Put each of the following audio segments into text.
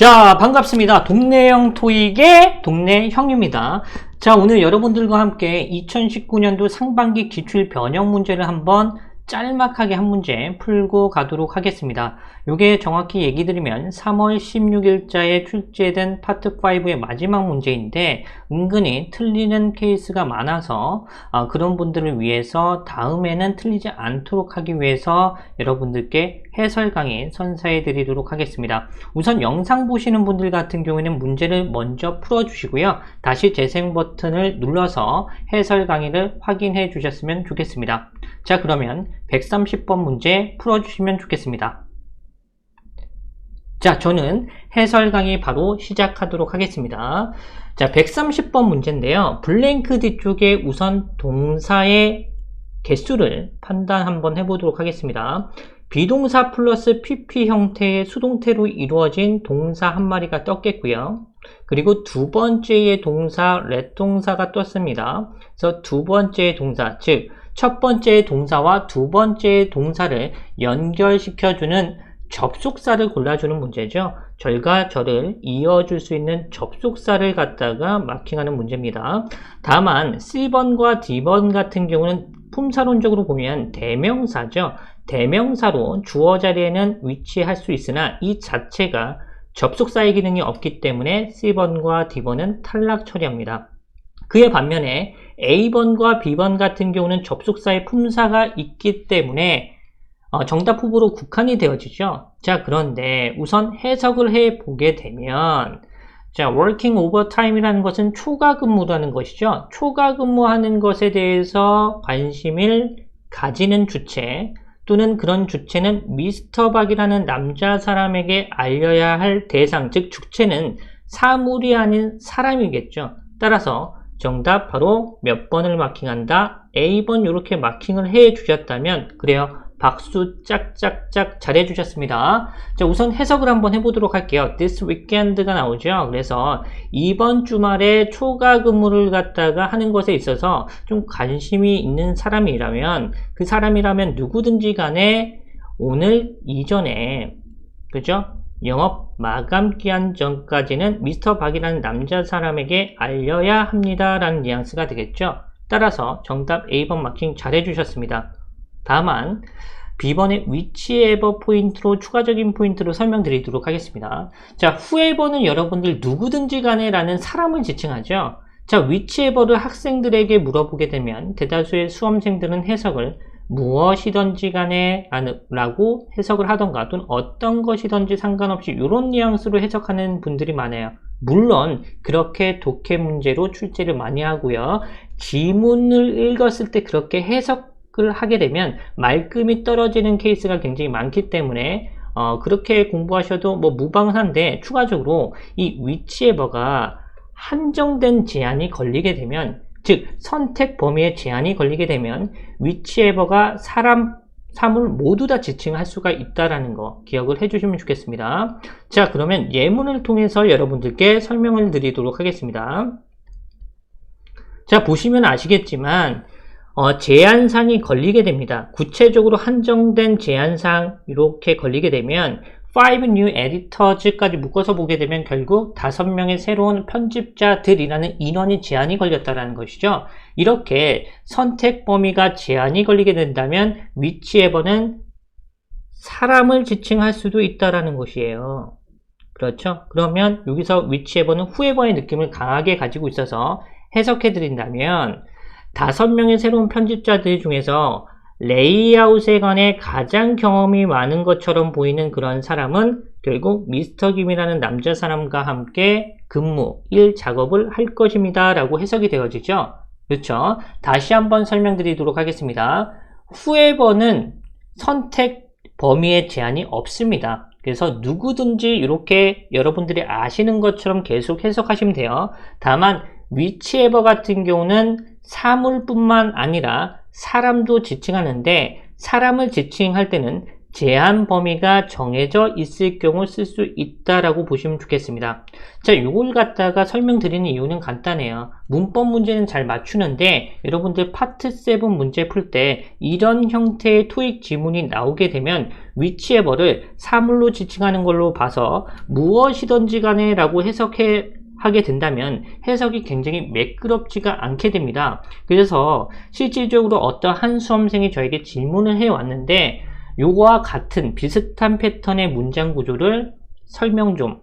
자, 반갑습니다. 동네형 토익의 동네형입니다. 자, 오늘 여러분들과 함께 2019년도 상반기 기출 변형 문제를 한번 짤막하게 한 문제 풀고 가도록 하겠습니다. 이게 정확히 얘기 드리면 3월 16일자에 출제된 파트 5의 마지막 문제인데 은근히 틀리는 케이스가 많아서 아, 그런 분들을 위해서 다음에는 틀리지 않도록 하기 위해서 여러분들께 해설 강의 선사해 드리도록 하겠습니다. 우선 영상 보시는 분들 같은 경우에는 문제를 먼저 풀어 주시고요. 다시 재생 버튼을 눌러서 해설 강의를 확인해 주셨으면 좋겠습니다. 자 그러면 130번 문제 풀어주시면 좋겠습니다. 자 저는 해설 강의 바로 시작하도록 하겠습니다. 자 130번 문제인데요. 블랭크 뒤쪽에 우선 동사의 개수를 판단 한번 해보도록 하겠습니다. 비동사 플러스 pp 형태의 수동태로 이루어진 동사 한 마리가 떴겠고요. 그리고 두 번째의 동사 렛 동사가 떴습니다. 그래서 두 번째의 동사 즉 첫 번째 동사와 두 번째 동사를 연결시켜주는 접속사를 골라주는 문제죠. 절과 절을 이어줄 수 있는 접속사를 갖다가 마킹하는 문제입니다. 다만 C번과 D번 같은 경우는 품사론적으로 보면 대명사죠. 대명사로 주어 자리에는 위치할 수 있으나 이 자체가 접속사의 기능이 없기 때문에 C번과 D번은 탈락 처리합니다. 그에 반면에 A번과 B번 같은 경우는 접속사의 품사가 있기 때문에 어, 정답 후보로 국한이 되어지죠. 자, 그런데 우선 해석을 해 보게 되면 자, working overtime이라는 것은 초과 근무라는 것이죠. 초과 근무하는 것에 대해서 관심을 가지는 주체 또는 그런 주체는 미스터 박이라는 남자 사람에게 알려야 할 대상, 즉 주체는 사물이 아닌 사람이겠죠. 따라서 정답 바로 몇 번을 마킹한다? A번 이렇게 마킹을 해 주셨다면 그래요. 박수 짝짝짝 잘해 주셨습니다. 자, 우선 해석을 한번 해보도록 할게요. This weekend가 나오죠. 그래서 이번 주말에 초과 근무를 갖다가 하는 것에 있어서 좀 관심이 있는 사람이라면 그 사람이라면 누구든지 간에 오늘 이전에 그죠? 영업 마감 기한 전까지는 미스터 박이라는 남자 사람에게 알려야 합니다. 라는 뉘앙스가 되겠죠. 따라서 정답 A번 마킹 잘 해주셨습니다. 다만 B번의 위치에버 포인트로 추가적인 포인트로 설명드리도록 하겠습니다. 자, 후에버는 여러분들 누구든지 간에 라는 사람을 지칭하죠. 자, 위치에버를 학생들에게 물어보게 되면 대다수의 수험생들은 해석을 무엇이든지 간에 라고 해석을 하던가 또는 어떤 것이든지 상관없이 이런 뉘앙스로 해석하는 분들이 많아요. 물론 그렇게 독해 문제로 출제를 많이 하고요. 지문을 읽었을 때 그렇게 해석을 하게 되면 말끔히 떨어지는 케이스가 굉장히 많기 때문에 어, 그렇게 공부하셔도 뭐 무방한데 추가적으로 이 위치에 버가 한정된 제한이 걸리게 되면 즉 선택 범위에 제한이 걸리게 되면 위치에버가 사람, 사물 모두 다 지칭할 수가 있다라는 거 기억을 해주시면 좋겠습니다. 자 그러면 예문을 통해서 여러분들께 설명을 드리도록 하겠습니다. 자 보시면 아시겠지만 어, 제한상이 걸리게 됩니다. 구체적으로 한정된 제한상 이렇게 걸리게 되면 5 new editors까지 묶어서 보게 되면 결국 5명의 새로운 편집자들이라는 인원이 제한이 걸렸다는 것이죠. 이렇게 선택 범위가 제한이 걸리게 된다면 위치 에버는 사람을 지칭할 수도 있다는 것이에요. 그렇죠? 그러면 여기서 위치 에버는 후에버의 느낌을 강하게 가지고 있어서 해석해 드린다면 5명의 새로운 편집자들 중에서 레이아웃에 관해 가장 경험이 많은 것처럼 보이는 그런 사람은 결국 미스터 김이라는 남자 사람과 함께 근무, 일 작업을 할 것입니다. 라고 해석이 되어지죠. 그렇죠. 다시 한번 설명드리도록 하겠습니다. 후에버는 선택 범위의 제한이 없습니다. 그래서 누구든지 이렇게 여러분들이 아시는 것처럼 계속 해석하시면 돼요. 다만 위치에버 같은 경우는 사물뿐만 아니라 사람도 지칭하는데 사람을 지칭할 때는 제한 범위가 정해져 있을 경우 쓸 수 있다라고 보시면 좋겠습니다. 자, 이걸 갖다가 설명드리는 이유는 간단해요. 문법 문제는 잘 맞추는데 여러분들 파트 7 문제 풀 때 이런 형태의 토익 지문이 나오게 되면 위치에버를 사물로 지칭하는 걸로 봐서 무엇이든지 간에 라고 해석해 하게 된다면 해석이 굉장히 매끄럽지가 않게 됩니다. 그래서 실질적으로 어떠한 수험생이 저에게 질문을 해 왔는데 요거와 같은 비슷한 패턴의 문장 구조를 설명 좀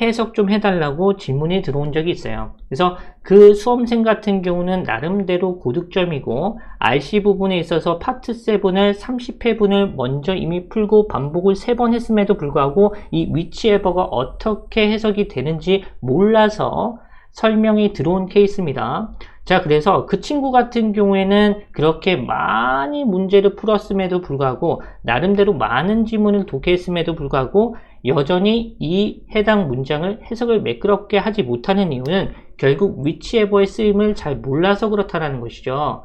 해석 좀 해달라고 질문이 들어온 적이 있어요. 그래서 그 수험생 같은 경우는 나름대로 고득점이고 RC 부분에 있어서 파트 7을 30회분을 먼저 이미 풀고 반복을 3번 했음에도 불구하고 이 위치 에버가 어떻게 해석이 되는지 몰라서 설명이 들어온 케이스입니다. 자, 그래서 그 친구 같은 경우에는 그렇게 많이 문제를 풀었음에도 불구하고 나름대로 많은 지문을 독해했음에도 불구하고 여전히 이 해당 문장을 해석을 매끄럽게 하지 못하는 이유는 결국 위치에버의 쓰임을 잘 몰라서 그렇다는 것이죠.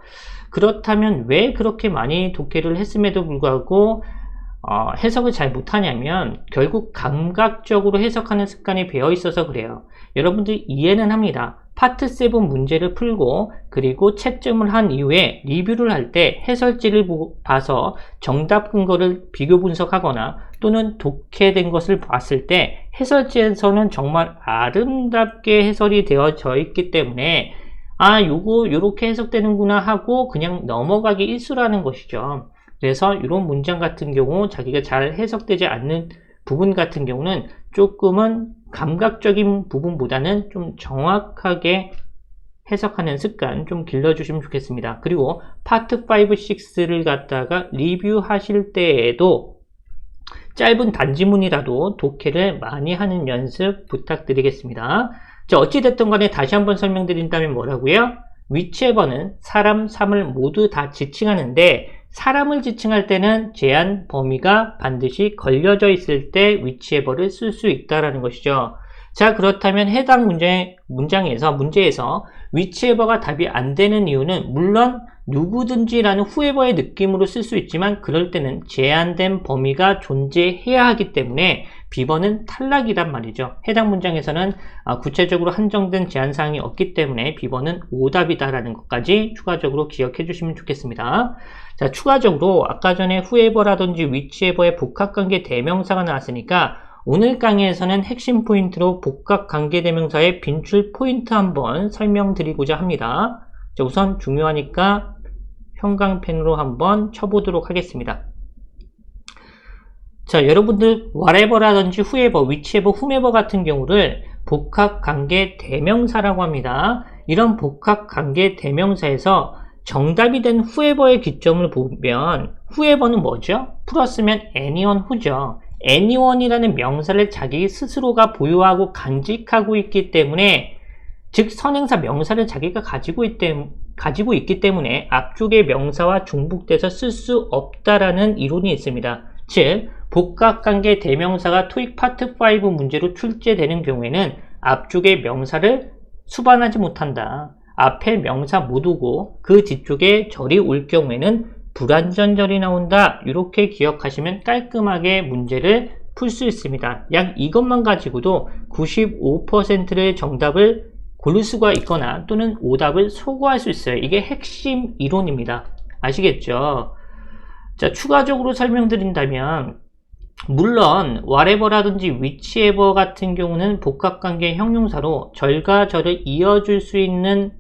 그렇다면 왜 그렇게 많이 독해를 했음에도 불구하고 어, 해석을 잘 못하냐면 결국 감각적으로 해석하는 습관이 배어 있어서 그래요. 여러분들 이해는 합니다. 파트 7 문제를 풀고 그리고 채점을 한 이후에 리뷰를 할 때 해설지를 봐서 정답 근거를 비교 분석하거나 또는 독해된 것을 봤을 때 해설지에서는 정말 아름답게 해설이 되어져 있기 때문에 아 요거 요렇게 해석되는구나 하고 그냥 넘어가기 일수라는 것이죠. 그래서 이런 문장 같은 경우 자기가 잘 해석되지 않는 부분 같은 경우는 조금은 감각적인 부분보다는 좀 정확하게 해석하는 습관 좀 길러주시면 좋겠습니다. 그리고 파트 5, 6를 갖다가 리뷰하실 때에도 짧은 단지문이라도 독해를 많이 하는 연습 부탁드리겠습니다. 자, 어찌됐든 간에 다시 한번 설명드린다면 뭐라고요? 위치에버는 사람, 사물 모두 다 지칭하는데 사람을 지칭할 때는 제한 범위가 반드시 걸려져 있을 때 위치에버를 쓸 수 있다는 것이죠. 자 그렇다면 해당 문제, 문장에서 문제에서 위치에버가 답이 안 되는 이유는 물론 누구든지라는 후에버의 느낌으로 쓸 수 있지만 그럴 때는 제한된 범위가 존재해야 하기 때문에 비번은 탈락이란 말이죠. 해당 문장에서는 아, 구체적으로 한정된 제한사항이 없기 때문에 비번은 오답이다라는 것까지 추가적으로 기억해 주시면 좋겠습니다. 자, 추가적으로 아까 전에 후에버라든지 위치에버의 복합관계 대명사가 나왔으니까 오늘 강의에서는 핵심 포인트로 복합관계 대명사의 빈출 포인트 한번 설명드리고자 합니다. 자, 우선 중요하니까 형광펜으로 한번 쳐보도록 하겠습니다. 자, 여러분들 whatever라든지 whoever, whichever, whomever 같은 경우를 복합관계 대명사라고 합니다. 이런 복합관계 대명사에서 정답이 된 whoever의 기점을 보면 whoever는 뭐죠? 풀었으면 anyone who죠. anyone이라는 명사를 자기 스스로가 보유하고 간직하고 있기 때문에 즉 선행사 명사를 자기가 가지고, 있때, 가지고 있기 때문에 앞쪽의 명사와 중복돼서 쓸 수 없다라는 이론이 있습니다. 즉 복합관계 대명사가 토익 파트 5 문제로 출제되는 경우에는 앞쪽의 명사를 수반하지 못한다. 앞에 명사 못 오고 그 뒤쪽에 절이 올 경우에는 불완전절이 나온다. 이렇게 기억하시면 깔끔하게 문제를 풀 수 있습니다. 약 이것만 가지고도 95%의 정답을 고를 수가 있거나 또는 오답을 소거할 수 있어요. 이게 핵심 이론입니다. 아시겠죠? 자, 추가적으로 설명드린다면 물론 whatever라든지 whichever 같은 경우는 복합관계 형용사로 절과 절을 이어줄 수 있는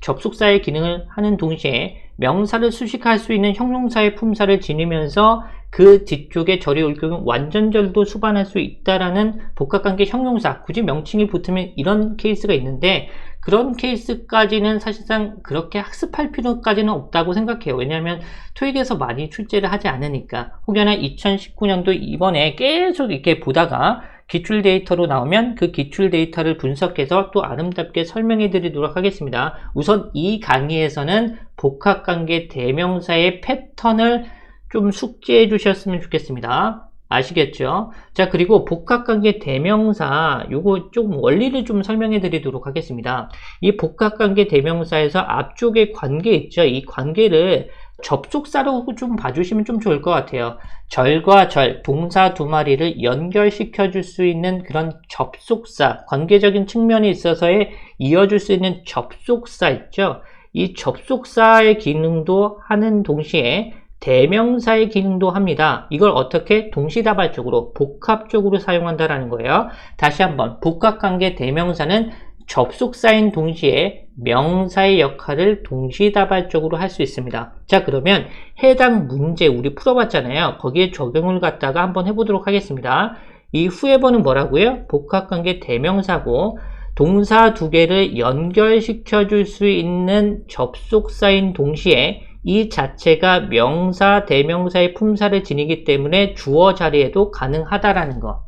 접속사의 기능을 하는 동시에 명사를 수식할 수 있는 형용사의 품사를 지니면서 그 뒤쪽에 절이 올 경우 완전절도 수반할 수 있다라는 복합관계 형용사 굳이 명칭이 붙으면 이런 케이스가 있는데 그런 케이스까지는 사실상 그렇게 학습할 필요까지는 없다고 생각해요. 왜냐하면 토익에서 많이 출제를 하지 않으니까 혹여나 2019년도 이번에 계속 이렇게 보다가 기출 데이터로 나오면 그 기출 데이터를 분석해서 또 아름답게 설명해 드리도록 하겠습니다. 우선 이 강의에서는 복합관계 대명사의 패턴을 좀 숙지해 주셨으면 좋겠습니다. 아시겠죠? 자, 그리고 복합관계 대명사, 요거 좀 원리를 좀 설명해 드리도록 하겠습니다. 이 복합관계 대명사에서 앞쪽에 관계 있죠? 이 관계를 접속사로 좀 봐주시면 좀 좋을 것 같아요. 절과 절, 동사 두 마리를 연결시켜 줄 수 있는 그런 접속사, 관계적인 측면이 있어서의 이어줄 수 있는 접속사 있죠. 이 접속사의 기능도 하는 동시에 대명사의 기능도 합니다. 이걸 어떻게 동시다발적으로 복합적으로 사용한다라는 거예요. 다시 한번 복합관계 대명사는 접속사인 동시에 명사의 역할을 동시다발적으로 할 수 있습니다. 자 그러면 해당 문제 우리 풀어봤잖아요. 거기에 적용을 갖다가 한번 해보도록 하겠습니다. 이 후에 번은 뭐라고요? 복합관계 대명사고 동사 두 개를 연결시켜 줄 수 있는 접속사인 동시에 이 자체가 명사, 대명사의 품사를 지니기 때문에 주어 자리에도 가능하다라는 거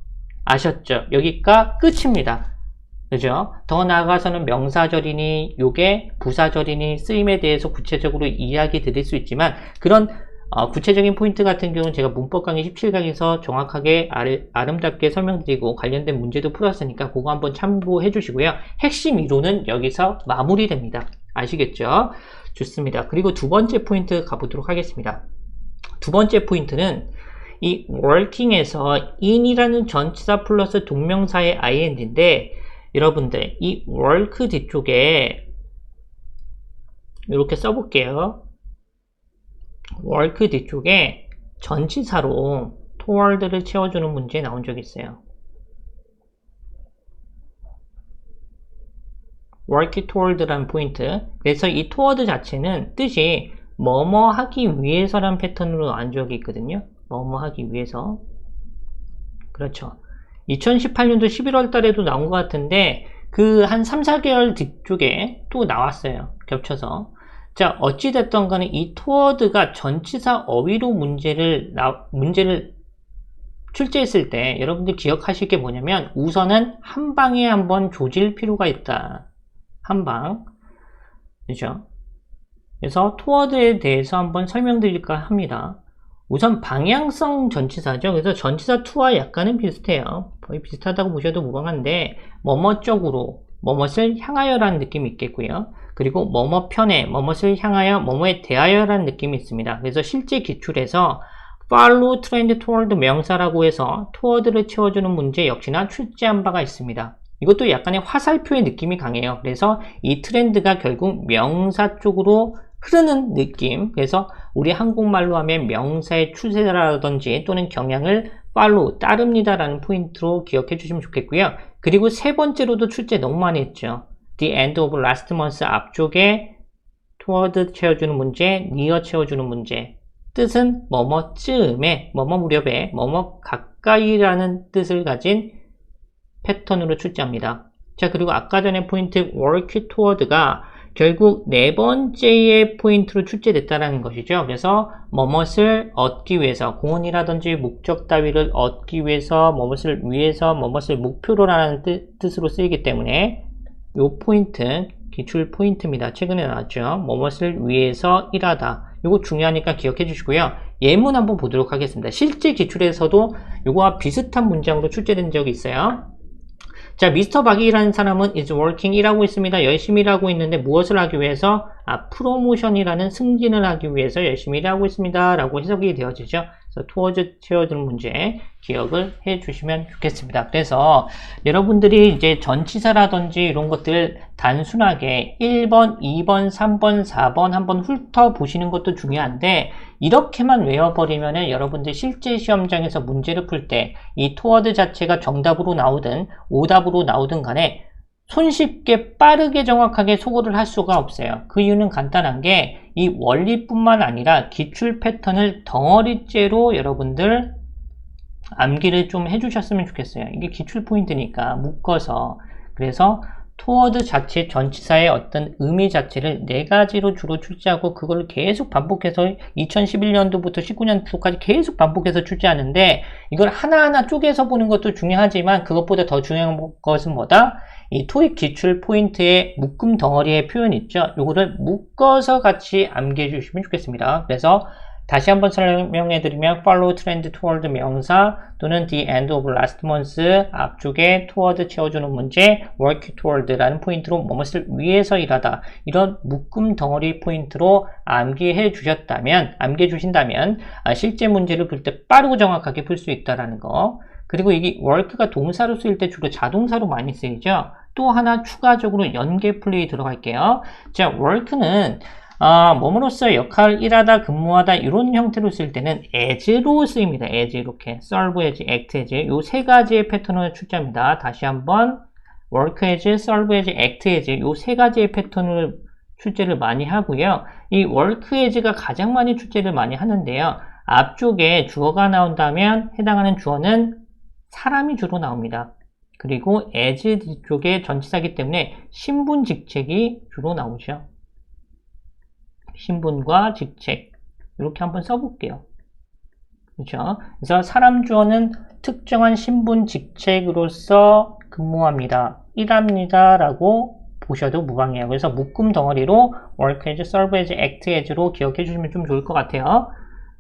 아셨죠? 여기가 끝입니다. 그죠? 더 나아가서는 명사절이니 요게 부사절이니 쓰임에 대해서 구체적으로 이야기 드릴 수 있지만 그런 어, 구체적인 포인트 같은 경우는 제가 문법 강의 17강에서 정확하게 아르, 아름답게 설명드리고 관련된 문제도 풀었으니까 그거 한번 참고해 주시고요. 핵심 이론은 여기서 마무리됩니다. 아시겠죠? 좋습니다. 그리고 두 번째 포인트 가보도록 하겠습니다. 두 번째 포인트는 이 working에서 in이라는 전치사 플러스 동명사의 ing인데 여러분들 이 work 뒤쪽에 이렇게 써볼게요. work 뒤쪽에 전치사로 toward를 채워주는 문제 나온 적 있어요. work toward라는 포인트. 그래서 이 toward 자체는 뜻이 뭐뭐 하기 위해서란 패턴으로 나온 적이 있거든요. 뭐뭐 하기 위해서. 그렇죠. 2018년도 11월 달에도 나온 것 같은데 그 한 3, 4개월 뒤쪽에 또 나왔어요. 겹쳐서. 자, 어찌됐던 간에 이 토워드가 전치사 어휘로 문제를, 나, 문제를 출제했을 때 여러분들 기억하실 게 뭐냐면 우선은 한 방에 한번 조질 필요가 있다. 한 방. 그죠? 그래서 토워드에 대해서 한번 설명드릴까 합니다. 우선 방향성 전치사죠. 그래서 전치사 투와 약간은 비슷해요. 거의 비슷하다고 보셔도 무방한데 뭐뭐 쪽으로 뭐뭇을 향하여라는 느낌이 있겠고요. 그리고 뭐뭐 편에 뭐뭇을 향하여 뭐뭐에 대하여라는 느낌이 있습니다. 그래서 실제 기출에서 follow trend toward 명사라고 해서 toward를 채워주는 문제 역시나 출제한 바가 있습니다. 이것도 약간의 화살표의 느낌이 강해요. 그래서 이 트렌드가 결국 명사 쪽으로 흐르는 느낌. 그래서 우리 한국말로 하면 명사의 추세라든지 또는 경향을 팔로 따릅니다라는 포인트로 기억해 주시면 좋겠고요. 그리고 세 번째로도 출제 너무 많이 했죠. The end of last month 앞쪽에 toward 채워주는 문제, near 채워주는 문제. 뜻은 뭐뭐쯤에, 뭐뭐 무렵에, 뭐뭐 가까이라는 뜻을 가진 패턴으로 출제합니다. 자, 그리고 아까 전에 포인트 work toward가 결국 네 번째의 포인트로 출제됐다는 것이죠. 그래서 뭐뭇을 얻기 위해서 공헌이라든지 목적 따위를 얻기 위해서 뭐뭇을 위해서 뭐뭇을 목표로라는 뜻, 으로 쓰이기 때문에 이 포인트 기출 포인트입니다. 최근에 나왔죠. 뭐뭇을 위해서 일하다. 이거 중요하니까 기억해 주시고요. 예문 한번 보도록 하겠습니다. 실제 기출에서도 이거와 비슷한 문장으로 출제된 적이 있어요. 자, 미스터 박이라는 사람은 is working 일하고 있습니다. 열심히 일하고 있는데 무엇을 하기 위해서? 아, 프로모션이라는 승진을 하기 위해서 열심히 일하고 있습니다. 라고 해석이 되어지죠. Towards 채워주는 문제 기억을 해 주시면 좋겠습니다. 그래서 여러분들이 이제 전치사라든지 이런 것들 단순하게 1번, 2번, 3번, 4번 한번 훑어보시는 것도 중요한데 이렇게만 외워버리면 여러분들 실제 시험장에서 문제를 풀 때이 토워드 자체가 정답으로 나오든 오답으로 나오든 간에 손쉽게 빠르게 정확하게 소거를 할 수가 없어요. 그 이유는 간단한 게 이 원리뿐만 아니라 기출 패턴을 덩어리째로 여러분들 암기를 좀 해주셨으면 좋겠어요. 이게 기출 포인트니까 묶어서 그래서 토워드 자체 전치사의 어떤 의미 자체를 네 가지로 주로 출제하고 그걸 계속 반복해서 2011년도부터 19년도까지 계속 반복해서 출제하는데 이걸 하나하나 쪼개서 보는 것도 중요하지만 그것보다 더 중요한 것은 뭐다? 이 토익 기출 포인트의 묶음 덩어리의 표현 있죠? 요거를 묶어서 같이 암기해 주시면 좋겠습니다. 그래서 다시 한번 설명해 드리면 follow trend toward 명사 또는 the end of last month 앞쪽에 toward 채워주는 문제 work toward라는 포인트로 무엇을 위해서 일하다 이런 묶음 덩어리 포인트로 암기해 주셨다면 암기해 주신다면 아, 실제 문제를 풀때 빠르고 정확하게 풀 수 있다라는 거 그리고 이게 work가 동사로 쓰일 때 주로 자동사로 많이 쓰이죠 또 하나 추가적으로 연계 플레이 들어갈게요 자 work는 아, 몸으로써 역할, 일하다, 근무하다 이런 형태로 쓸 때는 as로 쓰입니다. as 이렇게 serve as, act as 이세 가지의 패턴을 출제합니다. 다시 한번 work as, serve as, act as 이세 가지의 패턴을 출제를 많이 하고요. 이 work as가 가장 많이 출제를 많이 하는데요. 앞쪽에 주어가 나온다면 해당하는 주어는 사람이 주로 나옵니다. 그리고 as 뒤쪽에 전치사기 때문에 신분 직책이 주로 나오죠. 신분과 직책 이렇게 한번 써볼게요. 그렇죠? 그래서 사람 주어는 특정한 신분 직책으로서 근무합니다. 일합니다. 라고 보셔도 무방해요. 그래서 묶음 덩어리로 work as, serve as, act as로 기억해 주시면 좀 좋을 것 같아요.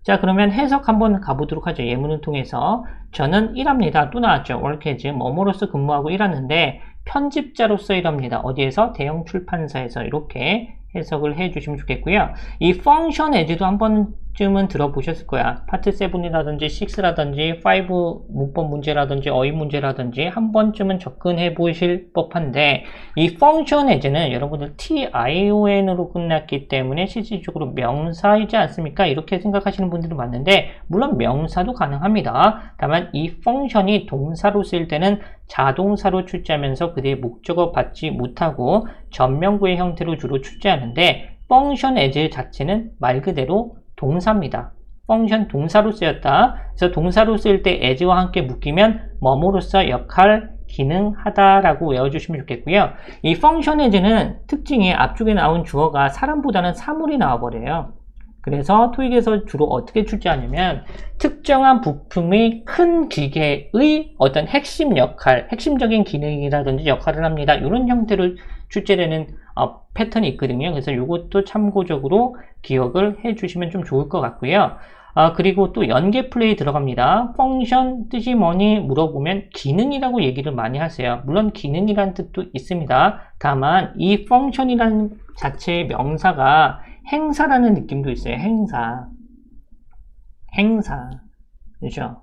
자 그러면 해석 한번 가보도록 하죠. 예문을 통해서 저는 일합니다. 또 나왔죠. as, 뭐뭐로서 근무하고 일하는데 편집자로서 일합니다. 어디에서? 대형 출판사에서 이렇게 해석을 해 주시면 좋겠고요. 이 function as도 한번 쯤은 들어보셨을 거야. 파트 7이라든지 6라든지 5 문법 문제라든지 어휘 문제라든지 한 번쯤은 접근해 보실 법한데 이 function as는 여러분들 tion으로 끝났기 때문에 실질적으로 명사이지 않습니까? 이렇게 생각하시는 분들이 많은데 물론 명사도 가능합니다. 다만 이 function이 동사로 쓰일 때는 자동사로 출제하면서 그대의 목적어 받지 못하고 전명구의 형태로 주로 출제하는데 function as 자체는 말 그대로 동사입니다. 펑션 동사로 쓰였다. 그래서 동사로 쓰일 때 as와 함께 묶이면 뭐뭐로서 역할, 기능, 하다라고 외워주시면 좋겠고요. 이 function as는 특징이 앞쪽에 나온 주어가 사람보다는 사물이 나와버려요. 그래서 토익에서 주로 어떻게 출제하냐면 특정한 부품의 큰 기계의 어떤 핵심 역할, 핵심적인 기능이라든지 역할을 합니다. 이런 형태로 출제되는 어, 패턴이 있거든요. 그래서 이것도 참고적으로 기억을 해주시면 좀 좋을 것 같고요. 아, 그리고 또 연계 플레이 들어갑니다. 펑션 뜻이 뭐니 물어보면 기능이라고 얘기를 많이 하세요. 물론 기능이라는 뜻도 있습니다. 다만 이 펑션이라는 자체의 명사가 행사라는 느낌도 있어요. 행사. 행사. 그죠?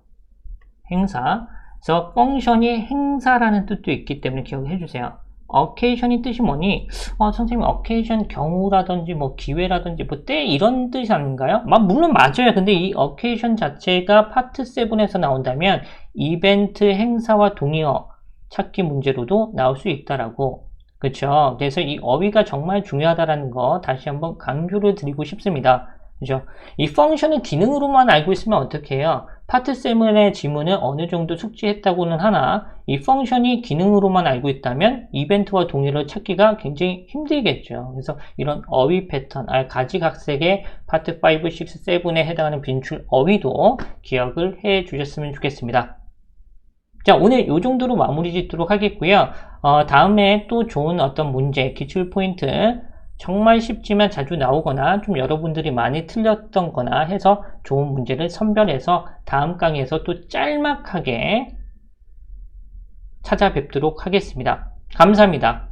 행사. 그래서 펑션이 행사라는 뜻도 있기 때문에 기억해 주세요. 어케이션이 뜻이 뭐니? 어, 선생님, 어케이션 경우라든지 뭐 기회라든지 뭐 때 이런 뜻이 아닌가요? 막 물론 맞아요. 근데 이 어케이션 자체가 파트 7에서 나온다면 이벤트 행사와 동의어 찾기 문제로도 나올 수 있다라고 그렇죠. 그래서 이 어휘가 정말 중요하다라는 거 다시 한번 강조를 드리고 싶습니다. 그죠? 이 펑션은 기능으로만 알고 있으면 어떻게 해요? 파트 7의 지문을 어느 정도 숙지했다고는 하나 이 펑션이 기능으로만 알고 있다면 이벤트와 동의를 찾기가 굉장히 힘들겠죠. 그래서 이런 어휘 패턴, 아, 가지각색의 파트 5, 6, 7에 해당하는 빈출 어휘도 기억을 해 주셨으면 좋겠습니다. 자, 오늘 이 정도로 마무리 짓도록 하겠고요. 어, 다음에 또 좋은 어떤 문제, 기출 포인트, 정말 쉽지만 자주 나오거나 좀 여러분들이 많이 틀렸던 거나 해서 좋은 문제를 선별해서 다음 강의에서 또 짤막하게 찾아뵙도록 하겠습니다. 감사합니다.